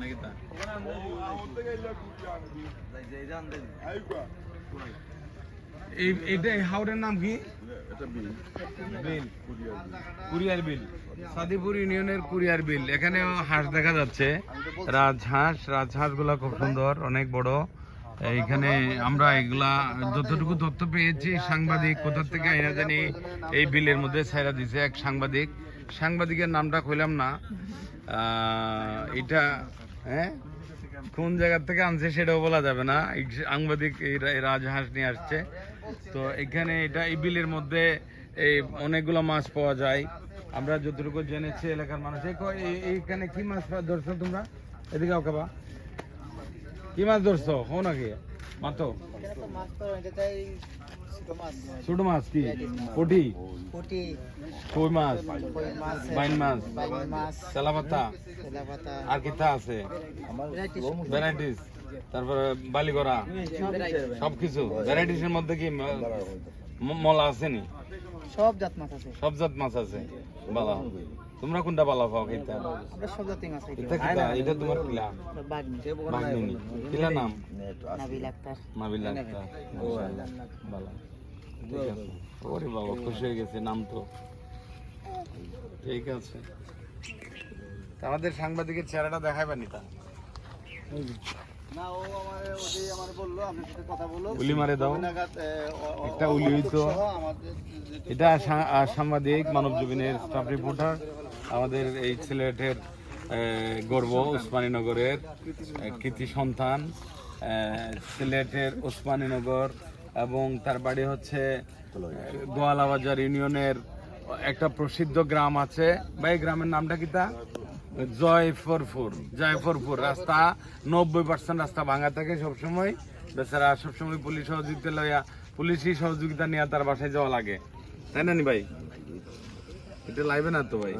নাকি তা? এই এটা হাওড়ের নাম কি? বিল। কুরিয়ার বিল। সাদিপুর ইউনিয়নের কুরিয়ার বিল। এখানে হাঁস দেখা যাচ্ছে। রাজহাঁস রাজহাঁসগুলা খুব সুন্দর অনেক বড়। এইখানে আমরা এগুলা যতটুকু তথ্য পেয়েছি সাংবাদিক কোথা থেকে আইনা জানি এই বিলের মধ্যে ছাইরা দিছে এক সাংবাদিক। সাংবাদিকের নামটা কইলাম না। এটা হ্যাঁ? কোন জায়গা থেকে আনছে সেটাও বলা যাবে না। সাংবাদিক, এই রাজহাঁস নিয়ে আসছে। তো এখানে এটা এই বিলের মধ্যে এই অনেকগুলো মাছ পাওয়া যায়। আমরা যতটুকু জেনেছি এলাকার মানুষ। এইখানে কি মাছ ধরছো তোমরা? এদিকে ওকে বা কি মাছ ধরছো? হো নাকি? মাতো? ছোট মাছ কি? পুটি? পুটি। কই মাছ? বাইন মাছ। তেলাপাতা? আর কিতা আছে? ভ্যারাইটিস তারপরে বালিগড়া। সবকিছু। ভ্যারাইটিস এর মধ্যে কি মলা আছে নি? সব জাত মাছ আছে। সব জাত মাছ আছে? বালা। তোমরা কোনটা বালা পাও আমরা সব জাতি মাছ খাই। এটা এটা তোমার কিলা? বাগনি। কিলা নাম? নাবিল আক্তার মাবিল্লা আক্তার। বালা ওরে বাবা খুশি হয়ে গেছে নাম তো। ঠিক আছে। আমাদের সাংবাদিকের চেহারাটা দেখাবেনি তা? না ও আমার ওদি আমার বলল আপনার সাথে কথা বলো উলি মারে দাও। একটা উলি হইতো আমাদের এটা সাংবাদিক মানব জমিনের স্টাফ রিপোর্টার। আমাদের এই সিলেটের গর্ব উসমানীনগরের আহ, কৃতি সন্তান। সিলেটের উসমানীনগর এবং তার বাড়ি হচ্ছে গোয়ালাবাজার ইউনিয়নের একটা প্রসিদ্ধ গ্রাম আছে। বা এই গ্রামের নামটা কি তা? জয়ফরপুর জয়ফরপুর রাস্তা, নব্বই পার্সেন্ট রাস্তা ভাঙা থাকে সবসময়। বেচারা সবসময় পুলিশ সহযোগিতা লইয়া, পুলিশই সহযোগিতা নিয়ে তার বাসায় যাওয়া লাগে। তাই না নি ভাই? এটা লাইবে না তো ভাই?